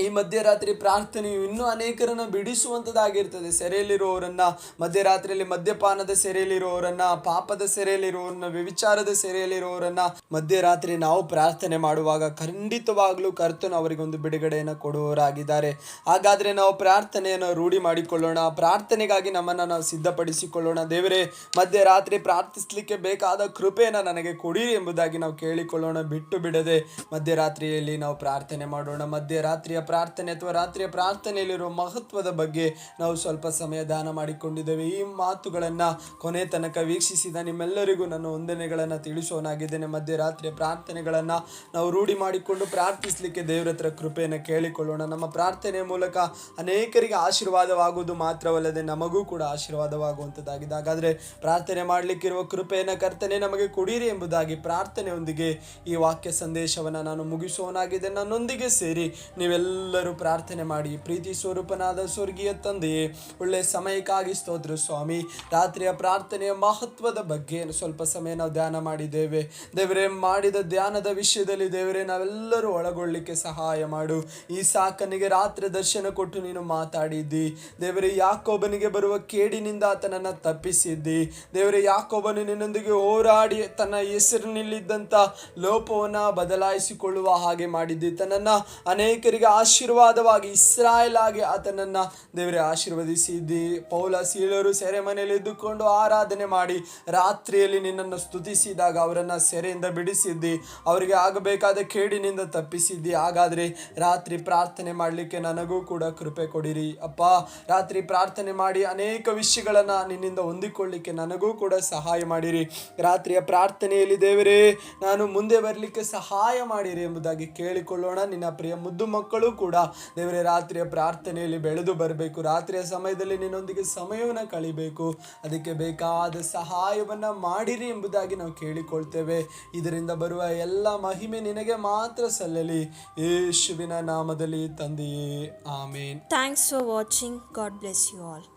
ಈ ಮಧ್ಯರಾತ್ರಿ ಪ್ರಾರ್ಥನೆಯು ಇನ್ನೂ ಅನೇಕರನ್ನು ಬಿಡಿಸುವಂಥದ್ದಾಗಿರ್ತದೆ. ಸೆರೆಯಲ್ಲಿರುವವರನ್ನು, ಮಧ್ಯರಾತ್ರಿಯಲ್ಲಿ ಮದ್ಯಪಾನದ ಸೆರೆಯಲ್ಲಿರುವವರನ್ನು, ಪಾಪದ ಸೆರೆಯಲ್ಲಿರುವವರನ್ನ ವಿವಿಚಾರದ ಸೆರೆಯಲ್ಲಿರುವವರನ್ನು, ಮಧ್ಯರಾತ್ರಿ ನಾವು ಪ್ರಾರ್ಥನೆ ಮಾಡುವಾಗ ಖಂಡಿತವಾಗಲೂ ಕರ್ತನು ಅವರಿಗೆ ಒಂದು ಬಿಡುಗಡೆಯನ್ನು ಕೊಡುವವರಾಗಿದ್ದಾರೆ. ಹಾಗಾದರೆ ನಾವು ಪ್ರಾರ್ಥನೆಯನ್ನು ರೂಢಿ ಮಾಡಿಕೊಳ್ಳೋಣ. ಪ್ರಾರ್ಥನೆಗಾಗಿ ನಮ್ಮನ್ನು ನಾವು ಸಿದ್ಧಪಡಿಸಿಕೊಳ್ಳೋಣ. ದೇವರೇ, ಮಧ್ಯರಾತ್ರಿ ಪ್ರಾರ್ಥಿಸಲಿಕ್ಕೆ ಬೇಕಾದ ಕೃಪೆಯನ್ನು ನನಗೆ ಕೊಡಿರಿ ಎಂಬುದಾಗಿ ನಾವು ಕೇಳಿಕೊಳ್ಳೋಣ. ಬಿಟ್ಟು ಬಿಡದೆ ಮಧ್ಯರಾತ್ರಿಯಲ್ಲಿ ನಾವು ಪ್ರಾರ್ಥನೆ ಮಾಡೋಣ. ಮಧ್ಯರಾತ್ರಿಯ ಪ್ರಾರ್ಥನೆ ಅಥವಾ ರಾತ್ರಿಯ ಪ್ರಾರ್ಥನೆಯಲ್ಲಿರುವ ಮಹತ್ವದ ಬಗ್ಗೆ ನಾವು ಸ್ವಲ್ಪ ಸಮಯ ದಾನ ಮಾಡಿಕೊಂಡಿದ್ದೇವೆ. ಈ ಮಾತುಗಳನ್ನು ಕೊನೆ ತನಕ ವೀಕ್ಷಿಸಿದ ನಿಮ್ಮೆಲ್ಲರಿಗೂ ನನ್ನ ವಂದನೆಗಳನ್ನು ತಿಳಿಸೋನಾಗಿದ್ದೇನೆ. ಮಧ್ಯರಾತ್ರಿಯ ಪ್ರಾರ್ಥನೆಗಳನ್ನು ನಾವು ರೂಢಿ ಮಾಡಿಕೊಂಡು ಪ್ರಾರ್ಥಿಸಲಿಕ್ಕೆ ದೇವರ ಹತ್ರ ಕೃಪೆಯನ್ನು ಕೇಳಿಕೊಳ್ಳೋಣ. ನಮ್ಮ ಪ್ರಾರ್ಥನೆಯ ಮೂಲಕ ಅನೇಕರಿಗೆ ಆಶೀರ್ವಾದವಾಗುವುದು ಮಾತ್ರವಲ್ಲದೆ ನಮಗೂ ಕೂಡ ಆಶೀರ್ವಾದವಾಗುವಂಥದ್ದಾಗಿದೆ ಹಾಗಾದರೆ ಪ್ರಾರ್ಥನೆ ಮಾಡಲಿಕ್ಕಿರುವ ಕೃಪೆಯನ್ನು ಕರ್ತನೆ ನಮಗೆ ಕೊಡಿರಿ ಎಂಬುದಾಗಿ ಪ್ರಾರ್ಥನೆಯೊಂದಿಗೆ ಈ ವಾಕ್ಯ ಸಂದೇಶವನ್ನು ನಾನು ಮುಗಿಸೋನಾಗಿದೆ ನನ್ನೊಂದಿಗೆ ಸೇರಿ ನೀವೆಲ್ಲ ನಾವೆಲ್ಲರೂ ಪ್ರಾರ್ಥನೆ ಮಾಡಿ. ಪ್ರೀತಿ ಸ್ವರೂಪನಾದ ಸ್ವರ್ಗೀಯ ತಂದೆಯೇ ಒಳ್ಳೆ ಸಮಯಕ್ಕಾಗಿ ಸ್ತೋತ್ರ ಸ್ವಾಮಿ. ರಾತ್ರಿಯ ಪ್ರಾರ್ಥನೆಯ ಮಹತ್ವದ ಬಗ್ಗೆ ಸ್ವಲ್ಪ ಸಮಯ ನಾವು ಧ್ಯಾನ ಮಾಡಿದ್ದೇವೆ. ದೇವರೇ, ಮಾಡಿದ ಧ್ಯಾನದ ವಿಷಯದಲ್ಲಿ ದೇವರೇ, ನಾವೆಲ್ಲರೂ ಒಳಗೊಳ್ಳಿಕ್ಕೆ ಸಹಾಯ ಮಾಡು. ಈ ಸಾಕನಿಗೆ ರಾತ್ರಿ ದರ್ಶನ ಕೊಟ್ಟು ನೀನು ಮಾತಾಡಿದ್ದಿ. ದೇವರೇ, ಯಾಕೋಬನಿಗೆ ಬರುವ ಕೇಡಿನಿಂದ ಆತನನ್ನು ತಪ್ಪಿಸಿದ್ದಿ. ದೇವರೇ, ಯಾಕೋಬನು ನಿನ್ನೊಂದಿಗೆ ಹೋರಾಡಿ ತನ್ನ ಹೆಸರಿನಲ್ಲಿದ್ದಂಥ ಲೋಪವನ್ನು ಬದಲಾಯಿಸಿಕೊಳ್ಳುವ ಹಾಗೆ ಮಾಡಿದ್ದಿ. ತನ್ನನ್ನು ಅನೇಕರಿಗೆ ಆಶೀರ್ವಾದವಾಗಿ ಇಸ್ರಾಯೇಲ್ ಆಗಿ ಆತನನ್ನ ದೇವರೇ ಆಶೀರ್ವದಿಸಿದ್ದಿ ಪೌಲ ಸೀಳರು ಸೆರೆಮನೆಯಲ್ಲಿ ಇದ್ದುಕೊಂಡು ಆರಾಧನೆ ಮಾಡಿ ರಾತ್ರಿಯಲ್ಲಿ ನಿನ್ನನ್ನು ಸ್ತುತಿಸಿದಾಗ ಅವರನ್ನ ಸೆರೆಯಿಂದ ಬಿಡಿಸಿದ್ದಿ. ಅವರಿಗೆ ಆಗಬೇಕಾದ ಕೇಡಿನಿಂದ ತಪ್ಪಿಸಿದ್ದಿ. ಹಾಗಾದ್ರೆ ರಾತ್ರಿ ಪ್ರಾರ್ಥನೆ ಮಾಡಲಿಕ್ಕೆ ನನಗೂ ಕೂಡ ಕೃಪೆ ಕೊಡಿರಿ. ಅಪ್ಪ, ರಾತ್ರಿ ಪ್ರಾರ್ಥನೆ ಮಾಡಿ ಅನೇಕ ವಿಷಯಗಳನ್ನ ನಿನ್ನಿಂದ ಹೊಂದಿಕೊಳ್ಳಿಕ್ಕೆ ನನಗೂ ಕೂಡ ಸಹಾಯ ಮಾಡಿರಿ. ರಾತ್ರಿಯ ಪ್ರಾರ್ಥನೆಯಲ್ಲಿ ದೇವರೇ, ನಾನು ಮುಂದೆ ಬರಲಿಕ್ಕೆ ಸಹಾಯ ಮಾಡಿರಿ ಎಂಬುದಾಗಿ ಕೇಳಿಕೊಳ್ಳೋಣ. ನಿನ್ನ ಪ್ರಿಯ ಮುದ್ದು ಮಕ್ಕಳು ಕೂಡ ದೇವರೇ, ರಾತ್ರಿಯ ಪ್ರಾರ್ಥನೆಯಲ್ಲಿ ಬೆಳೆದು ಬರಬೇಕು. ರಾತ್ರಿಯ ಸಮಯದಲ್ಲಿ ನಿನ್ನೊಂದಿಗೆ ಸಮಯವನ್ನು ಕಳಿಬೇಕು. ಅದಕ್ಕೆ ಬೇಕಾದ ಸಹಾಯವನ್ನು ಮಾಡಿರಿ ಎಂಬುದಾಗಿ ನಾವು ಕೇಳಿಕೊಳ್ತೇವೆ. ಇದರಿಂದ ಬರುವ ಎಲ್ಲ ಮಹಿಮೆ ನಿನಗೆ ಮಾತ್ರ ಸಲ್ಲಲಿ. ಯೇಸುವಿನ ನಾಮದಲ್ಲಿ ತಂದೆಯೇ, amen. Thanks for watching God bless you all